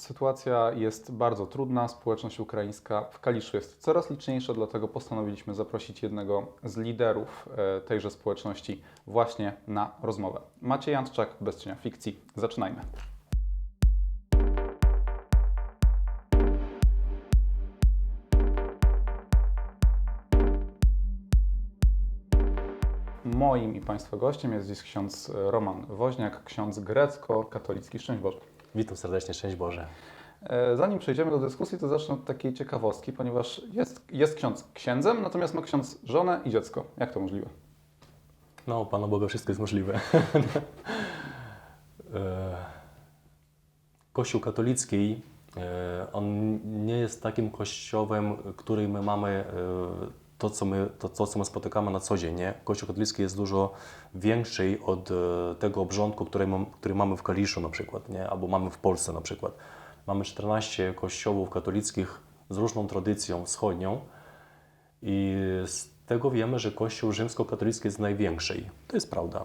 Sytuacja jest bardzo trudna. Społeczność ukraińska w Kaliszu jest coraz liczniejsza, dlatego postanowiliśmy zaprosić jednego z liderów e, tejże społeczności właśnie na rozmowę. Maciej Jantczak, bez cienia fikcji. Zaczynajmy. Moim i Państwa gościem jest dziś ksiądz Roman Woźniak, ksiądz grecko-katolicki. Szczęść Boże. Witam serdecznie, szczęść Boże. E, Zanim przejdziemy do dyskusji, to zacznę od takiej ciekawostki, ponieważ jest, jest ksiądz księdzem, natomiast ma ksiądz żonę i dziecko. Jak to możliwe? No, Pana Boga wszystko jest możliwe. E, Kościół katolicki, e, on nie jest takim kościołem, który my mamy, to co my, to, to, co my spotykamy na co dzień. Nie? Kościół katolicki jest dużo większy od e, tego obrządku, który, mam, który mamy w Kaliszu na przykład, nie? albo mamy w Polsce na przykład. Mamy 14 kościołów katolickich z różną tradycją wschodnią. I z tego wiemy, że Kościół rzymskokatolicki jest największy. To jest prawda.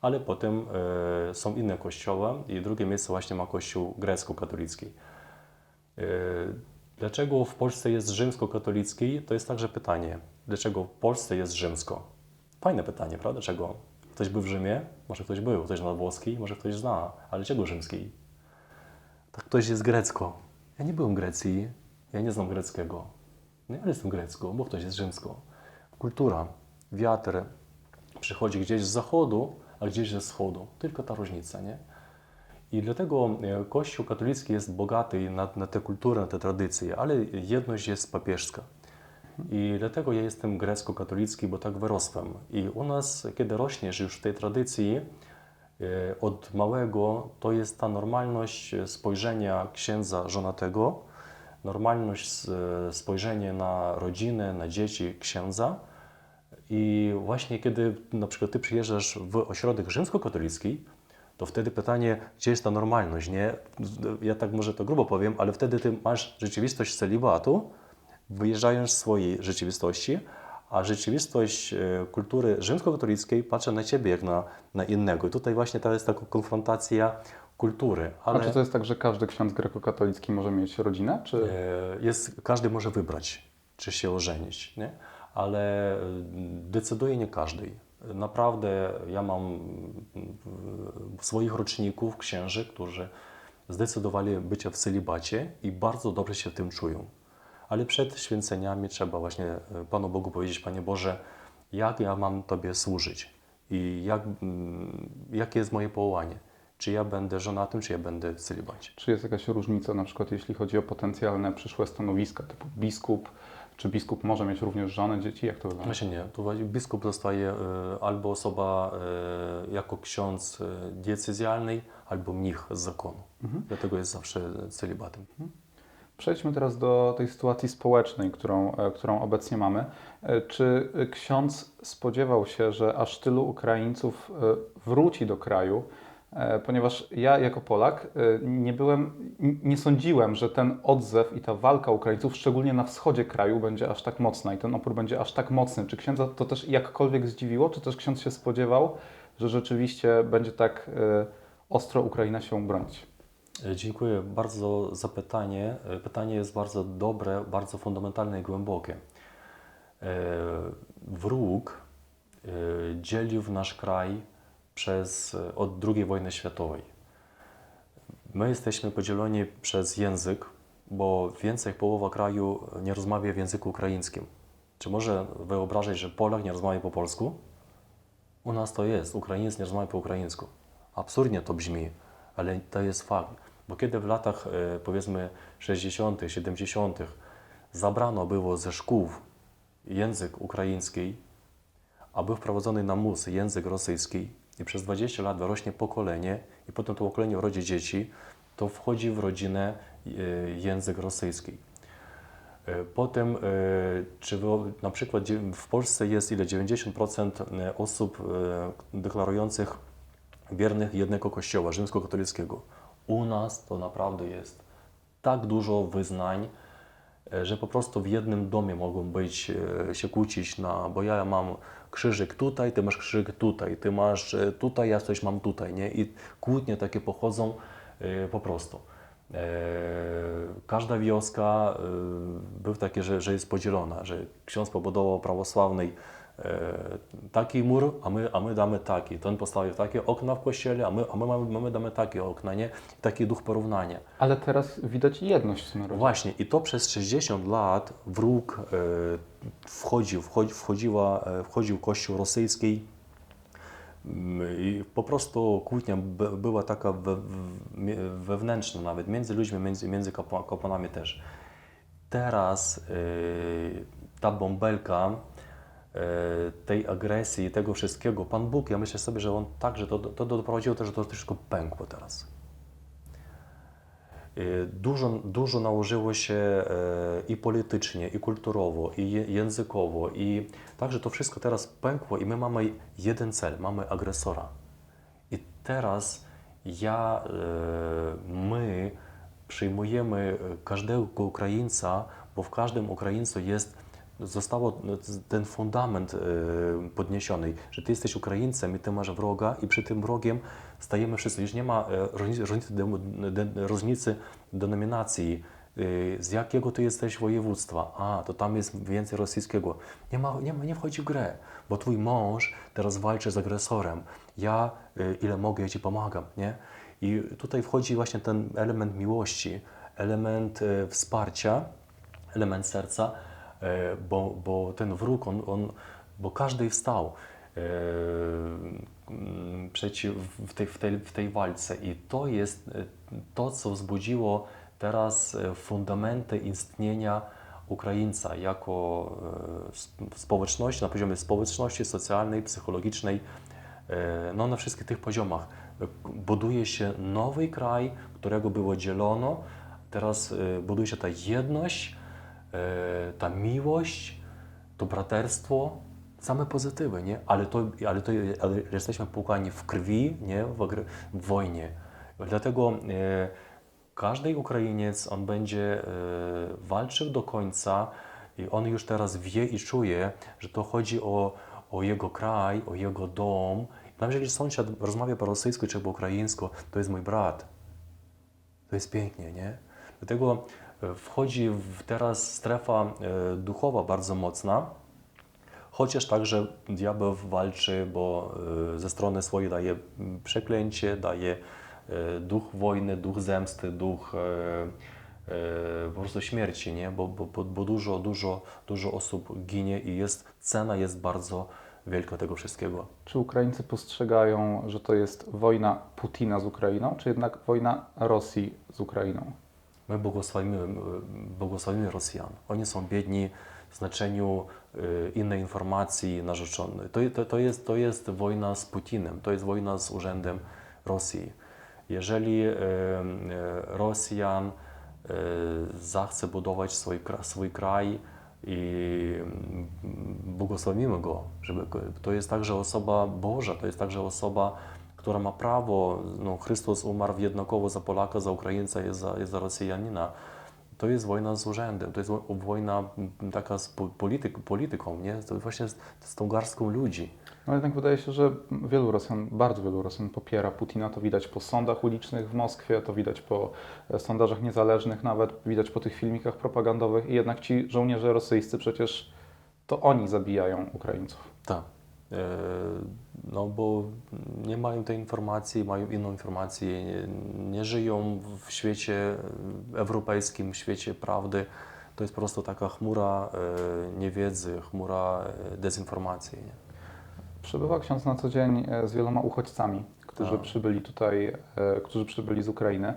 Ale potem e, są inne kościoły i drugie miejsce właśnie ma Kościół grecko-katolicki. E, dlaczego w Polsce jest rzymskokatolicki? To jest także pytanie. Dlaczego w Polsce jest rzymsko? Fajne pytanie, prawda? Dlaczego? Ktoś był w Rzymie? Może ktoś był. Ktoś zna włoski? Może ktoś zna. Ale dlaczego rzymski? Tak ktoś jest grecko. Ja nie byłem w Grecji. Ja nie znam greckiego. Nie, ale jestem grecko, bo ktoś jest rzymsko. Kultura, wiatr przychodzi gdzieś z zachodu, a gdzieś ze wschodu. Tylko ta różnica, nie? I dlatego e, Kościół katolicki jest bogaty na, na tę kulturę, na te tradycje, ale jedność jest papieżska. I dlatego ja jestem grecko-katolicki, bo tak wyrosłem. I u nas, kiedy rośniesz już w tej tradycji, e, od małego, to jest ta normalność spojrzenia księdza żonatego, normalność e, spojrzenie na rodzinę, na dzieci księdza. I właśnie kiedy na przykład ty przyjeżdżasz w ośrodek rzymskokatolicki, to wtedy pytanie, gdzie jest ta normalność, nie? Ja tak może to grubo powiem, ale wtedy ty masz rzeczywistość celibatu, wyjeżdżając z swojej rzeczywistości, a rzeczywistość e, kultury rzymskokatolickiej patrzy na ciebie jak na, na innego. I tutaj właśnie to jest taka konfrontacja kultury. A czy to jest tak, że każdy ksiądz grekokatolicki może mieć rodzinę? Czy... E, Jest, każdy może wybrać, czy się ożenić, nie? ale e, decyduje nie każdy. Naprawdę ja mam mm, swoich roczników, księży, którzy zdecydowali bycie w celibacie i bardzo dobrze się w tym czują. Ale przed święceniami trzeba właśnie e, Panu Bogu powiedzieć, Panie Boże, jak ja mam Tobie służyć i jak, mm, jakie jest moje powołanie. Czy ja będę żonatym, czy ja będę w celibacie. Czy jest jakaś różnica, na przykład jeśli chodzi o potencjalne przyszłe stanowiska, typu biskup? Czy biskup może mieć również żonę, dzieci? Jak to wygląda? Właśnie nie. Tu właśnie biskup zostaje e, albo osoba e, jako ksiądz e, diecezjalny, albo mnich z zakonu. Dlatego jest zawsze celibatem. Przejdźmy teraz do tej sytuacji społecznej, którą, którą obecnie mamy. Czy ksiądz spodziewał się, że aż tylu Ukraińców wróci do kraju? E, Ponieważ ja jako Polak e, nie byłem, nie sądziłem, że ten odzew i ta walka Ukraińców, szczególnie na wschodzie kraju, będzie aż tak mocna i ten opór będzie aż tak mocny. Czy księdza to też jakkolwiek zdziwiło, czy też ksiądz się spodziewał, że rzeczywiście będzie tak e, ostro Ukraina się bronić? Dziękuję bardzo za pytanie. Pytanie jest bardzo dobre, bardzo fundamentalne i głębokie. Wróg dzielił nasz kraj przez, e, od II wojny światowej. My jesteśmy podzieleni przez język, bo więcej połowa kraju nie rozmawia w języku ukraińskim. Czy może wyobrazić, że Polak nie rozmawia po polsku? U nas to jest. Ukrainiec nie rozmawia po ukraińsku. Absurdnie to brzmi, ale to jest fakt. Bo kiedy w latach e, powiedzmy 60., 70. zabrano było ze szkół język ukraiński, a był wprowadzony na mus język rosyjski i przez 20 lat rośnie pokolenie i potem to pokolenie rodzi dzieci, to wchodzi w rodzinę e, język rosyjski. E, Potem, e, czy na przykład w Polsce jest ile 90% osób deklarujących wiernych jednego kościoła rzymskokatolickiego. U nas to naprawdę jest tak dużo wyznań, że po prostu w jednym domie mogą być, się kłócić, na, bo ja mam krzyżyk tutaj, ty masz krzyżyk tutaj, ty masz e, tutaj, ja coś mam tutaj, nie? I kłótnie takie pochodzą e, po prostu. E, każda wioska był taki, że, że jest podzielona, że ksiądz pobudował prawosławnej taki mur, a my, a my damy taki. Ten postawił takie okna w kościele, a my, a my, mamy, my damy takie okna, nie? Taki duch porównania. Ale teraz widać jedność w tym narodzie. Właśnie, i to przez 60 lat wróg e, wchodził, wchodzi, wchodziła, e, wchodził kościół rosyjski Mm, i po prostu kłótnia by- była taka wewnętrzna nawet, między ludźmi, między, między kapła- kapłanami też. Teraz e, ta bąbelka e, tej agresji, tego wszystkiego, Pan Bóg, ja myślę sobie, że On także to, to doprowadziło też, że to wszystko pękło teraz. E, Dużo, dużo nałożyło się e, i politycznie, i kulturowo, i językowo, i także to wszystko teraz pękło i my mamy jeden cel, mamy agresora. I teraz ja, e, my przyjmujemy każdego Ukraińca, bo w każdym Ukraińcu jest, zostało ten fundament e, podniesiony, że ty jesteś Ukraińcem i ty masz wroga i przy tym wrogiem stajemy wszyscy. Już nie ma e, różnicy, różnicy, denominacji, e, z jakiego ty jesteś województwa. A, to tam jest więcej rosyjskiego. Nie, ma, nie, ma, nie wchodzi w grę, bo twój mąż teraz walczy z agresorem. Ja, e, ile mogę, ja ci pomagam, nie? I tutaj wchodzi właśnie ten element miłości, element e, wsparcia, element serca, bo, bo ten wróg, on, on, bo każdy wstał e, mm, przeciw, w, tej, w, tej, w tej walce i to jest e, to, co wzbudziło teraz e, fundamenty istnienia Ukraińca jako e, sp- społeczności, na poziomie społeczności, socjalnej, psychologicznej, e, no na wszystkich tych poziomach. E, Buduje się nowy kraj, którego było dzielono, teraz e, buduje się ta jedność, e, ta miłość, to braterstwo, same pozytywy, nie? Ale, to, ale, to, ale jesteśmy płukani w krwi, nie? W, w wojnie. Dlatego e, każdy Ukrainiec, on będzie e, walczył do końca i on już teraz wie i czuje, że to chodzi o, o jego kraj, o jego dom. Nawet jeżeli sąsiad rozmawia po rosyjsku czy po ukraińsku, to jest mój brat. To jest pięknie, nie? Dlatego e, wchodzi w teraz strefa e, duchowa bardzo mocna, chociaż także diabeł walczy, bo e, ze strony swojej daje mm, przeklęcie, daje e, duch wojny, duch zemsty, duch po prostu śmierci, nie? Bo, bo, bo dużo, dużo, dużo osób ginie i jest, cena jest bardzo wielka tego wszystkiego. Czy Ukraińcy postrzegają, że to jest wojna Putina z Ukrainą, czy jednak wojna Rosji z Ukrainą? My błogosławimy, błogosławimy Rosjan. Oni są biedni w znaczeniu e, innej informacji narzeczonej. To, to, to, jest, to jest wojna z Putinem, to jest wojna z urzędem Rosji. Jeżeli e, e, Rosjan zachce budować swój, swój kraj i mm, błogosławimy go, żeby, to jest także osoba Boża, to jest także osoba, która ma prawo, no Chrystus umarł jednakowo za Polaka, za Ukraińca i za, i za Rosjanina. To jest wojna z urzędem, to jest wo- wojna taka z po- polityk, polityką, nie? To właśnie z, z tą garstką ludzi. No jednak wydaje się, że wielu Rosjan, bardzo wielu Rosjan popiera Putina. To widać po sądach ulicznych w Moskwie, to widać po e, sondażach niezależnych nawet, widać po tych filmikach propagandowych i jednak ci żołnierze rosyjscy przecież to oni zabijają Ukraińców. Tak. E, No bo nie mają tej informacji, mają inną informację, nie, nie żyją w świecie europejskim, w świecie prawdy. To jest po prostu taka chmura e, niewiedzy, chmura e, dezinformacji. Nie? Przebywa ksiądz na co dzień z wieloma uchodźcami, którzy przybyli tutaj, którzy przybyli z Ukrainy.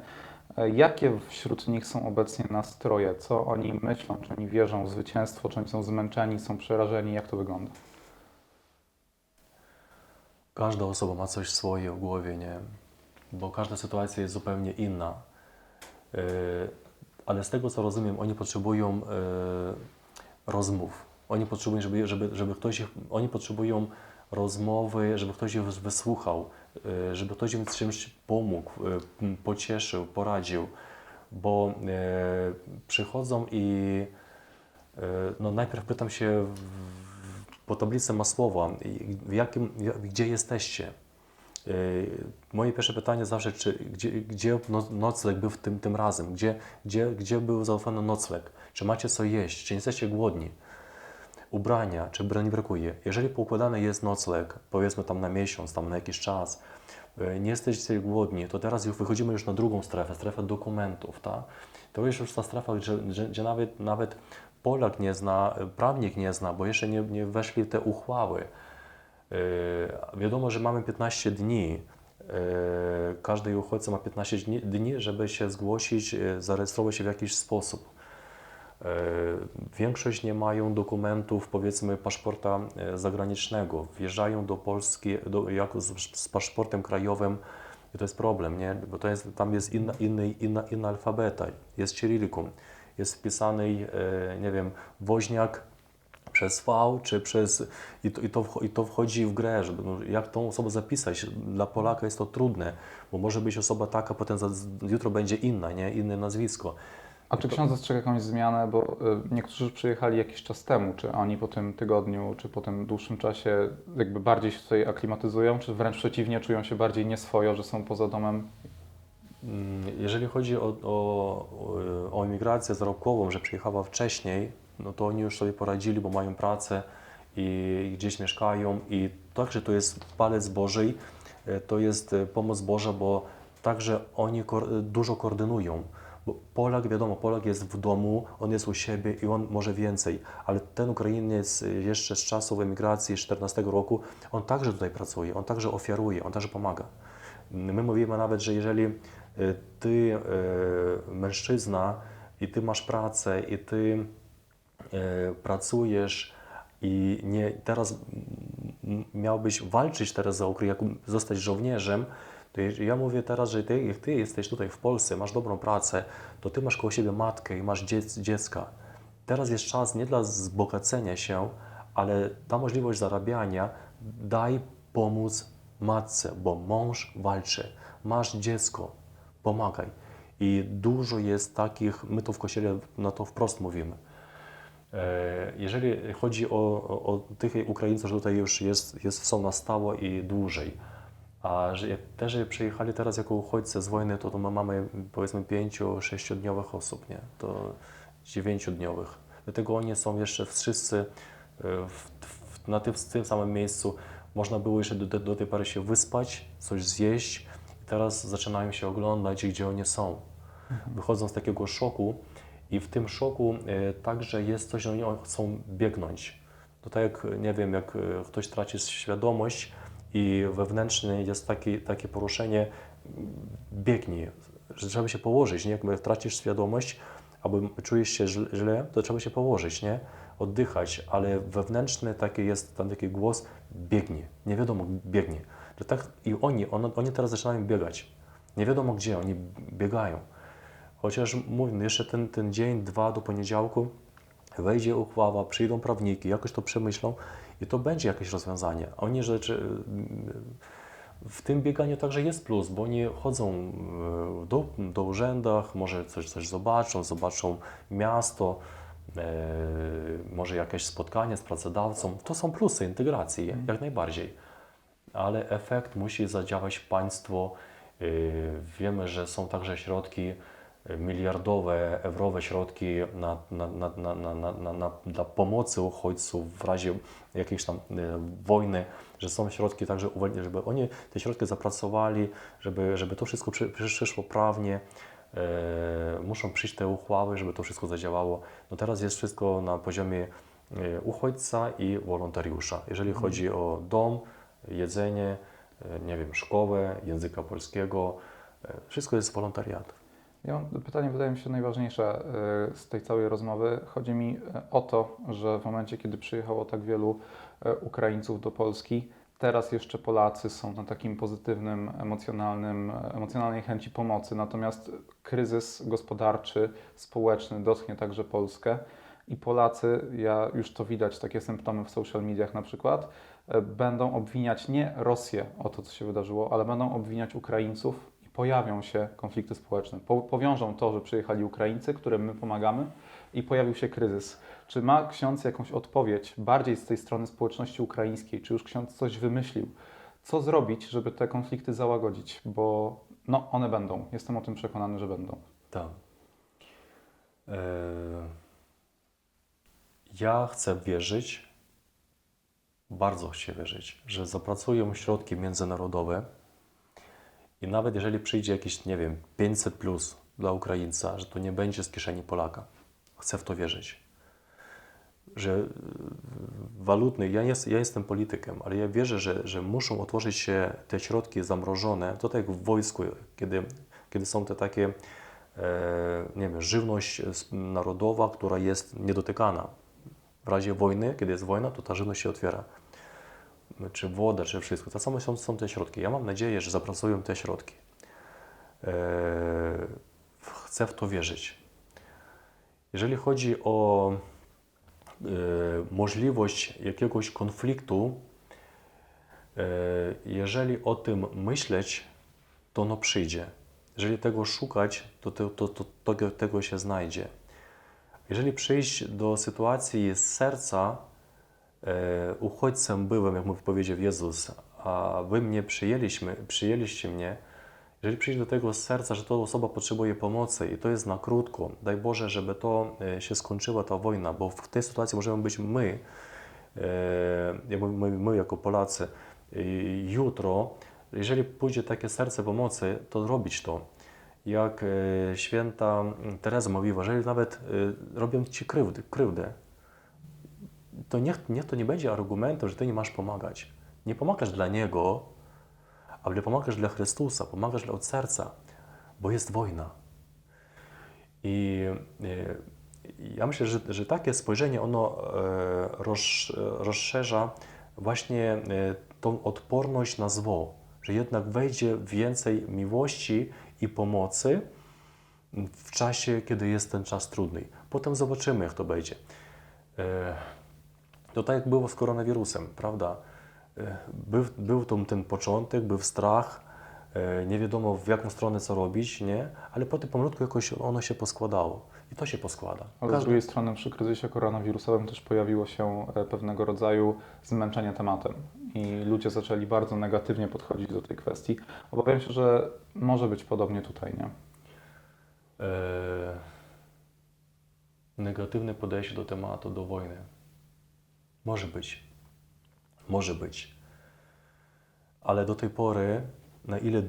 Jakie wśród nich są obecnie nastroje? Co oni myślą? Czy oni wierzą w zwycięstwo? Czy oni są zmęczeni, są przerażeni? Jak to wygląda? Każda osoba ma coś swoje w głowie, nie? Bo każda sytuacja jest zupełnie inna. E, Ale z tego co rozumiem, oni potrzebują e, rozmów. Oni potrzebują, żeby, żeby, żeby ktoś ich, oni potrzebują rozmowy, żeby ktoś ich wysłuchał, e, żeby ktoś im z czymś pomógł, pocieszył, poradził. Bo przychodzą i no najpierw pytam się po tablicy Masłowa, w jakim, ja- gdzie jesteście? Yy, Moje pierwsze pytanie zawsze, czy, gdzie, gdzie no- nocleg był tym, tym razem? Gdzie, gdzie, gdzie był zaufany nocleg? Czy macie co jeść? Czy nie jesteście głodni? Ubrania, czy broni brakuje? Jeżeli poukładany jest nocleg, powiedzmy tam na miesiąc, tam na jakiś czas, yy, nie jesteście głodni, to teraz już wychodzimy już na drugą strefę, strefę dokumentów, tak? To jest już ta strefa, gdzie, gdzie nawet, nawet Polak nie zna, prawnik nie zna, bo jeszcze nie, nie weszli te uchwały. Yy, Wiadomo, że mamy 15 dni. Yy, Każdy uchodźca ma 15 dni, żeby się zgłosić, yy, zarejestrować się w jakiś sposób. Większość nie mają dokumentów, powiedzmy, paszporta zagranicznego. Wjeżdżają do Polski do, jako z, z paszportem krajowym i to jest problem, nie? bo to jest, tam jest inna, inny, inna, inna alfabeta, jest cyrylikum, jest wpisany, yy, nie wiem, woźniak, przez V, czy przez. I to, i, to, I to wchodzi w grę, żeby, no, jak tą osobę zapisać. Dla Polaka jest to trudne, bo może być osoba taka, potem za, jutro będzie inna, nie? Inne nazwisko. A czy ksiądz dostrzega jakąś zmianę, bo y, niektórzy przyjechali jakiś czas temu, czy oni po tym tygodniu, czy po tym dłuższym czasie jakby bardziej się tutaj aklimatyzują, czy wręcz przeciwnie, czują się bardziej nieswojo, że są poza domem? Mm, Jeżeli chodzi o, o, o imigrację zarobkową, że przyjechała wcześniej, no to oni już sobie poradzili, bo mają pracę i gdzieś mieszkają i także to jest palec Boży, e, to jest e, pomoc Boża, bo także oni ko- dużo koordynują. Bo Polak, wiadomo, Polak jest w domu, on jest u siebie i on może więcej, ale ten Ukrainiec e, jeszcze z czasów emigracji z 14 roku, on także tutaj pracuje, on także ofiaruje, on także pomaga. My mówimy nawet, że jeżeli e, ty, e, mężczyzna, i ty masz pracę, i ty e, pracujesz, i nie, teraz miałbyś walczyć teraz za Ukrainę, zostać żołnierzem, to ja mówię teraz, że ty, jak ty jesteś tutaj w Polsce, masz dobrą pracę, to ty masz koło siebie matkę i masz dziec, dziecka. Teraz jest czas nie dla wzbogacenia się, ale ta możliwość zarabiania, daj pomóc matce, bo mąż walczy, masz dziecko, pomagaj. I dużo jest takich, my to w Kościele na to wprost mówimy. E, Jeżeli chodzi o, o, tych Ukraińców, że tutaj już jest, jest, są na stałe i dłużej, a że też przyjechali teraz jako uchodźcy z wojny, to, to my mamy powiedzmy pięciu, sześciodniowych osób, nie? To dziewięciodniowych. Dlatego oni są jeszcze wszyscy e, w, w, na tym, w tym samym miejscu. Można było jeszcze do, do tej pory się wyspać, coś zjeść. I teraz zaczynają się oglądać, gdzie oni są. Wychodzą z takiego szoku i w tym szoku e, także jest coś, że oni chcą biegnąć. To tak jak, nie wiem, jak e, ktoś traci świadomość i wewnętrznie jest takie, takie poruszenie, biegnij, że trzeba się położyć, nie? Jak tracisz świadomość, albo czujesz się źle- to trzeba się położyć, nie? Oddychać, ale wewnętrzny taki jest tam taki głos, biegnij, nie wiadomo, biegnij. Że tak, I oni, on, oni teraz zaczynają biegać. Nie wiadomo gdzie, oni biegają. Chociaż mówię, no jeszcze ten, ten dzień, dwa do poniedziałku wejdzie uchwała, przyjdą prawniki, jakoś to przemyślą i to będzie jakieś rozwiązanie. Oni rzeczy, w tym bieganiu także jest plus, bo oni chodzą e, do, do urzędach, może coś, coś zobaczą, zobaczą miasto, e, może jakieś spotkanie z pracodawcą. To są plusy integracji, jak najbardziej ale efekt musi zadziałać państwo. Y, wiemy, że są także środki y, miliardowe, eurowe środki na, na, na, na, na, na, na, dla pomocy uchodźców w razie jakiejś tam y, wojny, że są środki także, żeby oni te środki zapracowali, żeby, żeby to wszystko przyszło prawnie. muszą przyjść te uchwały, żeby to wszystko zadziałało. No teraz jest wszystko na poziomie uchodźca i wolontariusza. Jeżeli chodzi o dom, jedzenie, e, nie wiem, szkołę, języka polskiego, e, wszystko jest wolontariat. Ja pytanie, wydaje mi się najważniejsze y, z tej całej rozmowy. Chodzi mi o to, że w momencie, kiedy przyjechało tak wielu Ukraińców do Polski, teraz jeszcze Polacy są na takim pozytywnym, emocjonalnym, emocjonalnej chęci pomocy. Natomiast kryzys gospodarczy, społeczny dotknie także Polskę i Polacy, ja już to widać, takie symptomy w social mediach na przykład, będą obwiniać nie Rosję o to, co się wydarzyło, ale będą obwiniać Ukraińców i pojawią się konflikty społeczne. Po, powiążą to, że przyjechali Ukraińcy, którym my pomagamy i pojawił się kryzys. Czy ma ksiądz jakąś odpowiedź bardziej z tej strony społeczności ukraińskiej? Czy już ksiądz coś wymyślił? Co zrobić, żeby te konflikty załagodzić? Bo no, one będą. Jestem o tym przekonany, że będą. Tak. E, Ja chcę wierzyć, bardzo chcę wierzyć, że zapracują środki międzynarodowe i nawet jeżeli przyjdzie jakieś, nie wiem, 500 plus dla Ukraińca, że to nie będzie z kieszeni Polaka. Chcę w to wierzyć. Że e, walutny, ja, jest, ja jestem politykiem, ale ja wierzę, że, że muszą otworzyć się te środki zamrożone, to tak jak w wojsku, kiedy, kiedy są te takie e, nie wiem, żywność s- narodowa, która jest niedotykana. W razie wojny, kiedy jest wojna, to ta żywność się otwiera. Czy woda, czy wszystko. To samo są, są te środki. Ja mam nadzieję, że zapracują te środki. E, chcę w to wierzyć. Jeżeli chodzi o e, możliwość jakiegoś konfliktu, e, jeżeli o tym myśleć, to ono przyjdzie. Jeżeli tego szukać, to, to, to, to tego, tego się znajdzie. Jeżeli przyjść do sytuacji z serca, e, uchodźcem byłem, jak mówi powiedział Jezus, a wy mnie przyjęliśmy, przyjęliście mnie, jeżeli przyjść do tego serca, że ta osoba potrzebuje pomocy i to jest na krótko, daj Boże, żeby to e, się skończyła ta wojna, bo w tej sytuacji możemy być my, e, my, my jako Polacy, jutro, jeżeli pójdzie takie serce pomocy, to robić to. Jak święta Teresa mówiła, jeżeli nawet robią ci krywdę, krywdę to niech, niech to nie będzie argumentem, że ty nie masz pomagać. Nie pomagasz dla Niego, ale pomagasz dla Chrystusa, pomagasz dla od serca, bo jest wojna. I e, ja myślę, że, że takie spojrzenie ono e, roz, rozszerza właśnie e, tą odporność na zło, że jednak wejdzie więcej miłości i pomocy w czasie, kiedy jest ten czas trudny. Potem zobaczymy, jak to będzie. To tak jak było z koronawirusem, prawda? E, Był, był tam ten początek, był strach, e, nie wiadomo w jaką stronę co robić, nie? Ale potem pomalutku jakoś ono się poskładało. I to się poskłada. Ale z Każdy- drugiej strony przy kryzysie koronawirusowym też pojawiło się e, pewnego rodzaju zmęczenie tematem i ludzie zaczęli bardzo negatywnie podchodzić do tej kwestii. Obawiam się, że może być podobnie tutaj, nie? e, negatywne podejście do tematu, do wojny. Może być. Może być. Ale do tej pory, na ile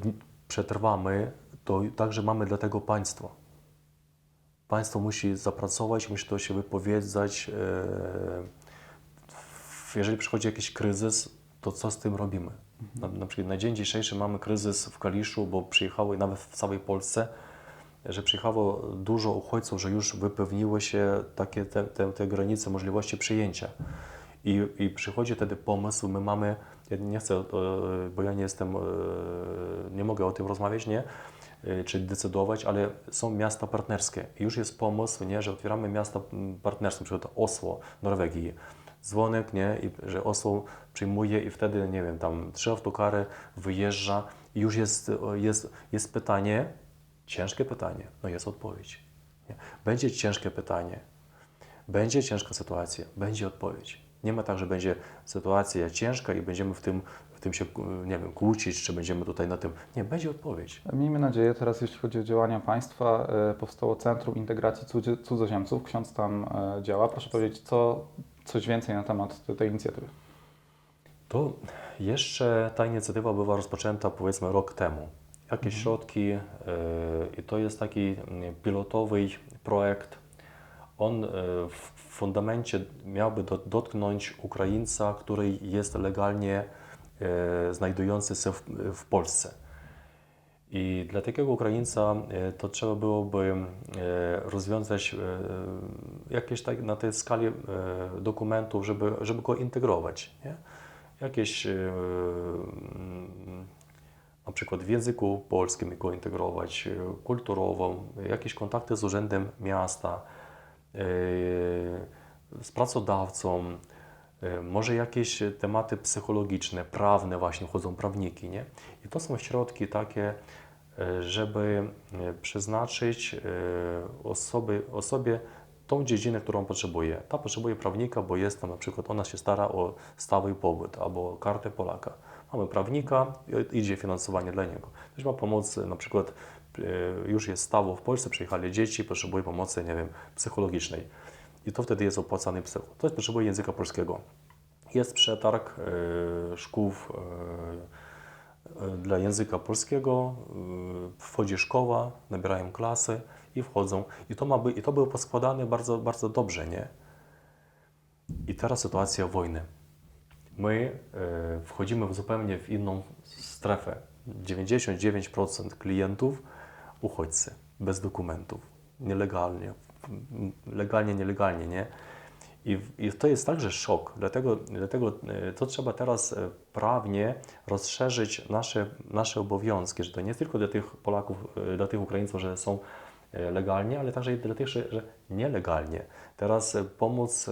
przetrwamy, to także mamy dla tego państwo. Państwo musi zapracować, musi to się wypowiedzieć. E, jeżeli przychodzi jakiś kryzys, to co z tym robimy? Na, na przykład na dzień dzisiejszy mamy kryzys w Kaliszu, bo przyjechało nawet w całej Polsce, że przyjechało dużo uchodźców, że już wypełniły się takie te, te, te granice możliwości przyjęcia. I, I przychodzi wtedy pomysł, my mamy, ja nie chcę, e, bo ja nie jestem, e, nie mogę o tym rozmawiać, nie, E, czy decydować, ale są miasta partnerskie. I już jest pomysł, nie, że otwieramy miasta partnerskie, np. Oslo, Norwegii. Dzwonek, nie, i że Oslo przyjmuje i wtedy, nie wiem, tam trzy autokary wyjeżdża i już jest, jest, jest pytanie, ciężkie pytanie, no jest odpowiedź. Nie? Będzie ciężkie pytanie, będzie ciężka sytuacja, będzie odpowiedź. Nie ma tak, że będzie sytuacja ciężka i będziemy w tym, w tym się, nie wiem, kłócić, czy będziemy tutaj na tym. Nie, będzie odpowiedź. Miejmy nadzieję, teraz jeśli chodzi o działania państwa, e, powstało Centrum Integracji Cudzoziemców. Ksiądz tam e, działa. Proszę powiedzieć, co, coś więcej na temat tej- inicjatywy. To jeszcze ta inicjatywa była rozpoczęta powiedzmy rok temu. Jakieś środki e, i to jest taki mm, pilotowy projekt. On e, w fundamencie miałby do, dotknąć Ukraińca, który jest legalnie e, znajdujący się w, Polsce. I dla takiego Ukraińca e, to trzeba byłoby rozwiązać jakieś tak na tej skali dokumentów, żeby, żeby go integrować. Nie? Jakieś na przykład w języku polskim go integrować, kulturowo, jakieś kontakty z urzędem miasta, z pracodawcą, e, może jakieś tematy psychologiczne, prawne właśnie, wchodzą prawniki, nie? I to są środki takie, e, żeby e, przeznaczyć e, osoby, osobie tą dziedzinę, którą potrzebuje. Ta potrzebuje prawnika, bo jest tam na przykład, ona się stara o stały pobyt albo kartę Polaka. mamy prawnika, idzie finansowanie dla niego. Ktoś ma pomocy, na przykład e, już jest stało w Polsce, przyjechali dzieci, potrzebuje pomocy, nie wiem, psychologicznej. I to wtedy jest opłacany psycholog. Ktoś potrzebuje języka polskiego. Jest przetarg e, szkół e, e, dla języka polskiego, e, wchodzi szkoła, nabierają klasy i wchodzą. I to, ma by, i to było poskładane bardzo, bardzo dobrze, nie? I teraz sytuacja wojny. My e, wchodzimy w zupełnie w inną strefę. 99% klientów uchodźcy, bez dokumentów, nielegalnie, legalnie, nielegalnie, nie? I, I to jest także szok, dlatego, dlatego e, to trzeba teraz e, prawnie rozszerzyć nasze, nasze obowiązki, że to nie tylko dla tych Polaków, e, dla tych Ukraińców, że są legalnie, ale także i dla tych, że, nielegalnie. Teraz pomoc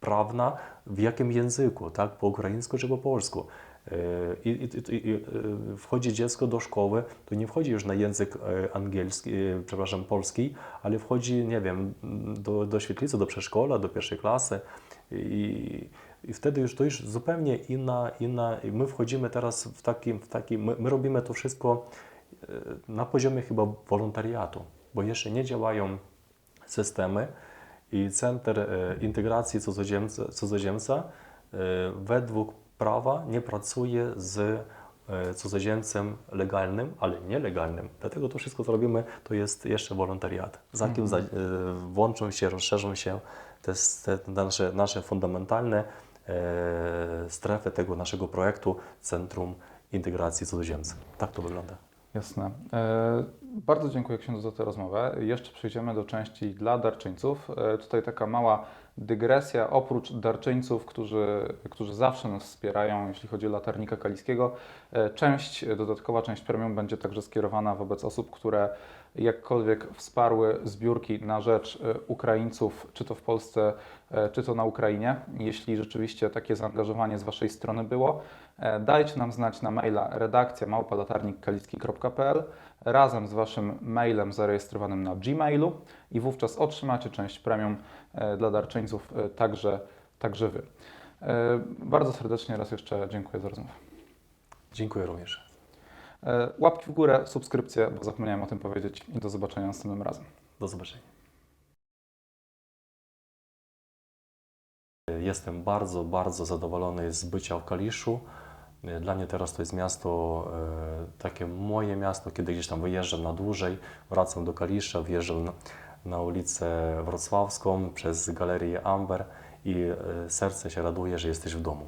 prawna w jakim języku, tak? Po ukraińsku czy po polsku. E, I, i, i, e, wchodzi dziecko do szkoły, to nie wchodzi już na język e, angielski, przepraszam, polski, ale wchodzi, nie wiem, do, do świetlicy, do przedszkola, do pierwszej klasy i, i wtedy już to już zupełnie inna, inna i my wchodzimy teraz w takim, w takim my, my robimy to wszystko na poziomie chyba wolontariatu, bo jeszcze nie działają systemy i Center Integracji Cudzoziemca, cudzoziemca według prawa nie pracuje z e, cudzoziemcem legalnym, ale nielegalnym. Dlatego to wszystko, co robimy, to jest jeszcze wolontariat. Za kim za, e, włączą się, rozszerzą się te, te nasze, nasze fundamentalne e, strefy tego naszego projektu Centrum Integracji Cudzoziemca. Tak to wygląda. Jasne. E, bardzo dziękuję księdzu za tę rozmowę. Jeszcze przejdziemy do części dla darczyńców. Tutaj taka mała dygresja. Oprócz darczyńców, którzy, którzy zawsze nas wspierają, jeśli chodzi o latarnika kaliskiego, e, część, dodatkowa część premium będzie także skierowana wobec osób, które jakkolwiek wsparły zbiórki na rzecz e, Ukraińców, czy to w Polsce, e, czy to na Ukrainie. Jeśli rzeczywiście takie zaangażowanie z Waszej strony było, dajcie nam znać na maila redakcja małpalatarnikkaliski.pl razem z Waszym mailem zarejestrowanym na Gmailu i wówczas otrzymacie część premium e, dla darczyńców e, także, także Wy. E, Bardzo serdecznie raz jeszcze dziękuję za rozmowę. Dziękuję również. Łapki w górę, subskrypcje, bo zapomniałem o tym powiedzieć i do zobaczenia następnym razem. Do zobaczenia. Jestem bardzo, bardzo zadowolony z bycia w Kaliszu. Dla mnie teraz to jest miasto, e, takie moje miasto, kiedy gdzieś tam wyjeżdżam na dłużej, wracam do Kalisza, wjeżdżam na, na ulicę Wrocławską przez galerię Amber i e, serce się raduje, że jesteś w domu.